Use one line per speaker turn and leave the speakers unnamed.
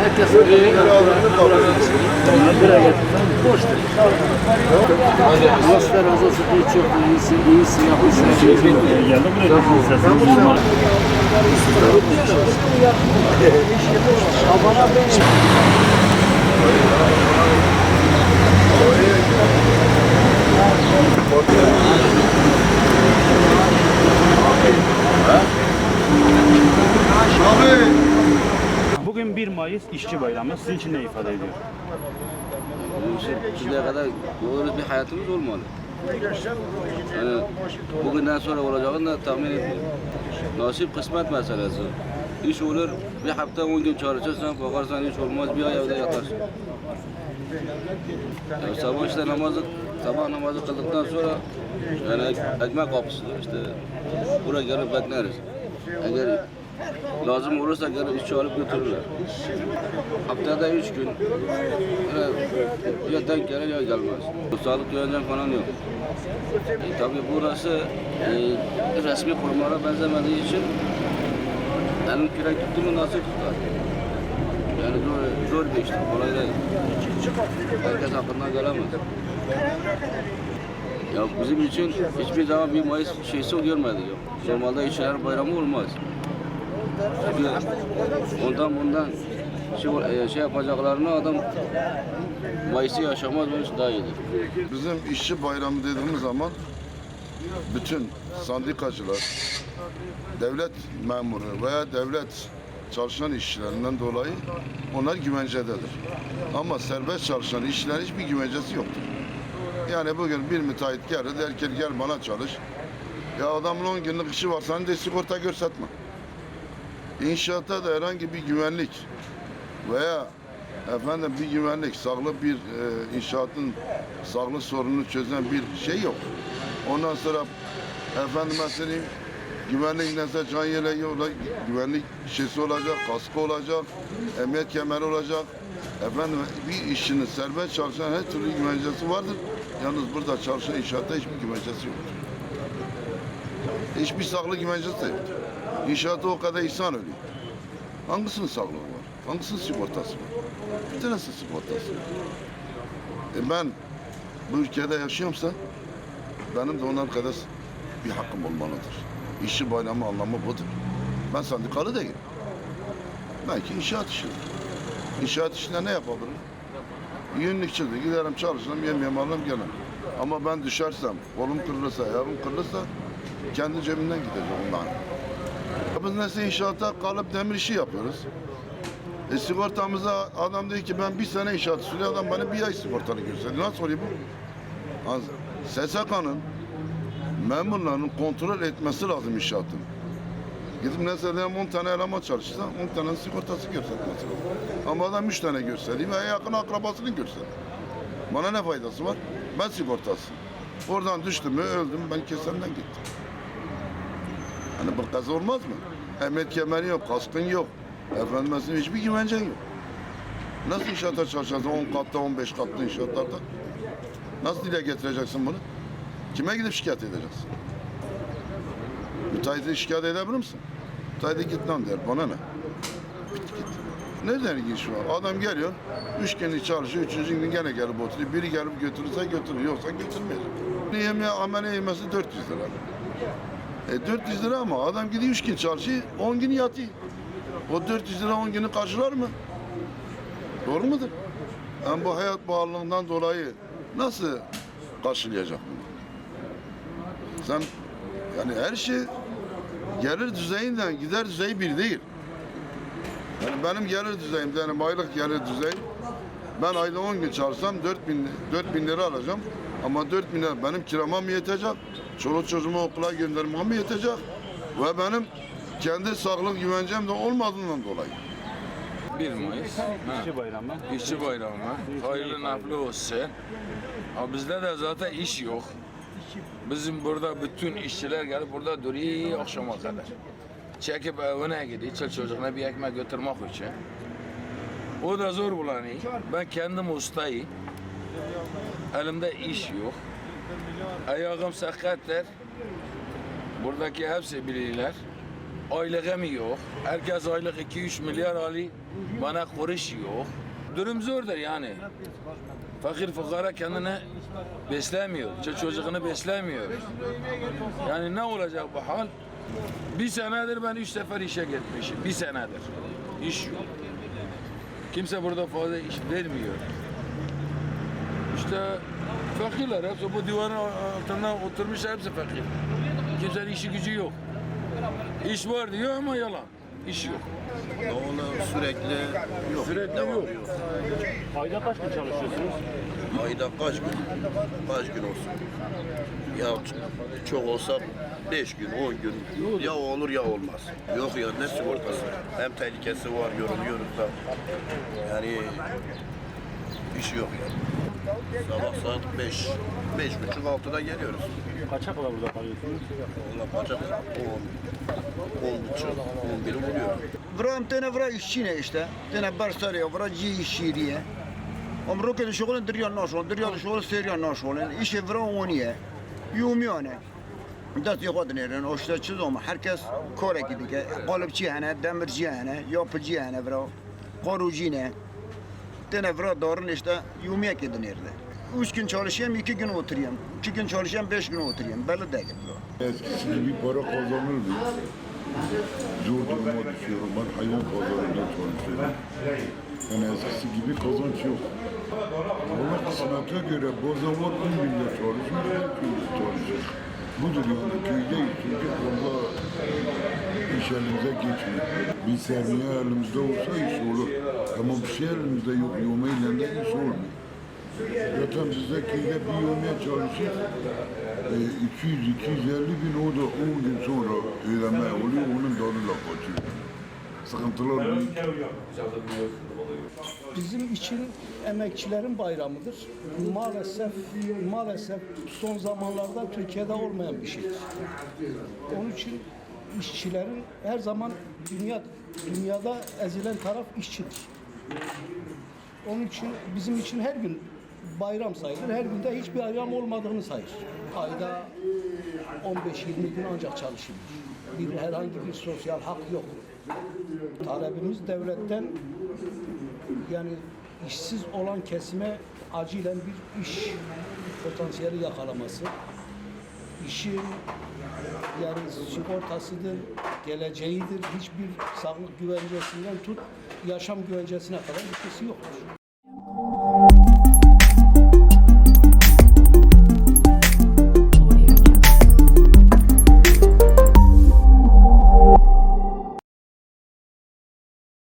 Herkes buraya buraya getirsen boştur. Allah razı olsun. İyi çok iyisi, iyisi yapmışsın.
Bugün 1 Mayıs İşçi Bayramı. Sizin için ne ifade ediyor?
Şimdiye kadar doğru bir hayatımız olmalı. Yani bugünden sonra olacağını da tahmin etmiyorum. Nasip kısmet meselesi. İş olur, bir hafta on gün çalışırsan, bakarsan iş olmaz, bir ay evde yatarsın. Yani sabah işte namazı, sabah namazı kıldıktan sonra yani ek- ekmek kapısıdır işte. Buraya gelip bekleriz. Eğer lazım olursa gelip işçi alıp götürürler. Haftada üç gün yani ya denk gelir ya gelmez. Sağlık güvencem falan yok. E, tabii burası e, resmi kurumlara benzemediği için benim kürek tuttu mu nasıl tutar? Yani zor, zor bir iştir, kolay değil. Herkes hakkından gelemez. Ya bizim için hiçbir zaman bir Mayıs şeysi görmedik. Normalde işçiler bayramı olmaz. Çünkü ondan bundan şey, e, şey yapacaklarını adam Mayıs'ı yaşamaz için daha iyidir.
Bizim işçi bayramı dediğimiz zaman bütün sendikacılar, devlet memuru veya devlet çalışan işçilerinden dolayı onlar güvencededir. Ama serbest çalışan işçilerin hiçbir güvencesi yoktur. Yani bugün bir müteahhit gelir der ki gel bana çalış. Ya adamın 10 günlük işi var sen de sigorta gösterme. İnşaatta da herhangi bir güvenlik veya efendim bir güvenlik, sağlık bir e, inşaatın sağlık sorununu çözen bir şey yok. Ondan sonra efendime söyleyeyim güvenlik mesela can yeleği güvenlik şeysi olacak, kaskı olacak, emniyet kemeri olacak. Efendim bir işçinin serbest çalışan her türlü güvencesi vardır. Yalnız burada çalışan inşaatta hiçbir güvencesi yoktur. Hiçbir sağlık güvencesi yoktur. İnşaatta o kadar insan ölüyor. Hangisinin sağlığı var? Hangisinin sigortası var? Bir tanesi sigortası. E ben bu ülkede yaşıyorumsa benim de onlar kadar bir hakkım olmalıdır. İşçi bayramı anlamı budur. Ben sendikalı değilim. Belki inşaat işi. İnşaat işinde ne yapabilirim? Yünlükçüdür. Giderim çalışırım, yemeğimi alırım gelirim. Ama ben düşersem, kolum kırılırsa, ayağım kırılırsa kendi cebimden gideceğim ondan. Biz mesela inşaatta kalıp demir işi yapıyoruz. E sigortamıza adam diyor ki ben bir sene inşaat sürüyor adam bana bir ay sigortalı gösteriyor. Nasıl oluyor bu? SSK'nın memurlarının kontrol etmesi lazım inşaatın. Gidip mesela 10 tane eleman çalışırsa 10 tane sigortası göstermesi. Ama adam 3 tane gösteriyor veya yakın akrabasını gösteriyor. Bana ne faydası var? Ben sigortası. Oradan düştüm mü öldüm ben kesemden gittim. Hani bu kaza olmaz mı? Emniyet kemeri yok, kaskın yok. Efendim hiçbir güvencen yok. Nasıl inşaata çalışacaksın 10 katta 15 katlı inşaatlarda? Nasıl dile getireceksin bunu? Kime gidip şikayet edeceksin? Müteahhiti şikayet edebilir misin? Müteahhite git lan der, bana ne? Git git. Nereden ilginç var? Adam geliyor, üç günlük çalışıyor, üçüncü gün gene gelip oturuyor. Biri gelip götürürse götürür, yoksa götürmeyecek. Yemeğe, amele yemesi 400 lira. E 400 lira ama adam gidiyor 3 gün çalışıyor, 10 gün yatıyor. O 400 lira 10 günü karşılar mı? Doğru mudur? Yani bu hayat pahalılığından dolayı nasıl karşılayacak bunu? Sen yani her şey gelir düzeyinden gider düzeyi bir değil. Yani benim gelir düzeyim, yani aylık gelir düzeyim. Ben ayda 10 gün çalışsam 4 bin, 4 bin lira alacağım. Ama 4 bin lira benim kirama mı yetecek? Çoluk çocuğumu okula göndermem mi yetecek? Ve benim kendi sağlık güvencem de olmadığından dolayı.
1 Mayıs. Ha.
İşçi Bayramı.
İşçi bayramı. Hayırlı naflı olsun. Ha, bizde de zaten iş yok. Bizim burada bütün işçiler gelip burada duruyor akşama kadar. Çekip evine gidiyor, çel çocuğuna bir ekmek götürmek için. O da zor bulanıyor. Ben kendim ustayım. Elimde iş yok. Ayağım sakatlar. Buradaki hepsi bilirler. Aylığı mı yok? Herkes aylık 2-3 milyar alıyor. Bana kuruş yok. Durum zordur yani. Fakir fukara kendini beslemiyor. ço- Çocuğunu beslemiyor. Yani ne olacak bu hal? Bir senedir ben üç sefer işe gitmişim. Bir senedir. İş yok. Kimse burada fazla iş vermiyor. İşte fakirler hepsi bu divanın altında oturmuş hepsi fakir. Kimsenin işi gücü yok. İş var diyor ama yalan. İş yok.
Onu sürekli yok.
Sürekli
devam
yok.
Ayda kaç gün çalışıyorsunuz?
Ayda kaç gün? Kaç gün olsun? Ya çok olsa 5 gün, 10 gün. Ya olur ya olmaz. Yok ya ne sigortası? Hem tehlikesi var, yoruluyoruz da. Yani iş yok yani. Sabah saat 5, beş buçuk altıda geliyoruz.
Kaça kadar burada kalıyorsunuz?
Valla kaça 10, 10 buçuk, 11'i buluyor.
Vram tane vra işçine işte. Tane barsarya vra ci işçiliğe. Amro ke şoğlu dirya naşol, dirya şoğlu seriya naşol. İşe vra oniye. Yumyane. Dest yok nerin. O işte çiz ama herkes kore gidiyor. Kalıpçı hane, demirci hane, yapıcı hane vra. Korucu ne. Tane vra darın işte yumiye gidinirdi. Üç gün çalışayım, iki gün oturayım. İki gün çalışayım, beş gün oturayım. Belli değil vra.
Eskisi gibi para kazanırdı. Zor duruma düşüyorum. Ben hayvan pazarında çalışıyorum. Yani eskisi gibi kazanç yok. Ama kısmete göre bu zaman 10 günde çalışmış, 4 günde çalışır. Budur yani köydeyiz çünkü fazla iş elimize geçmiyor. Bir sermaye elimizde olsa iş olur. Ama bir şey elimizde yok, yoma ile de iş olmuyor. Zaten bizde köyde bir yomaya çalışır. E, 200-250 bin o da 10 gün sonra ödeme oluyor, onun dalıyla kaçıyor. Sıkıntılar büyük.
Bizim için emekçilerin bayramıdır. Maalesef maalesef son zamanlarda Türkiye'de olmayan bir şeydir. Onun için işçilerin her zaman dünya dünyada ezilen taraf işçidir. Onun için bizim için her gün bayram sayılır. Her günde hiçbir bayram olmadığını sayır. Ayda 15-20 gün ancak çalışılır. Bir herhangi bir sosyal hak yok. Talebimiz devletten yani işsiz olan kesime acilen bir iş potansiyeli yakalaması, işin yani sigortasıdır, geleceğidir, hiçbir sağlık güvencesinden tut yaşam güvencesine kadar bir şeysi yoktur.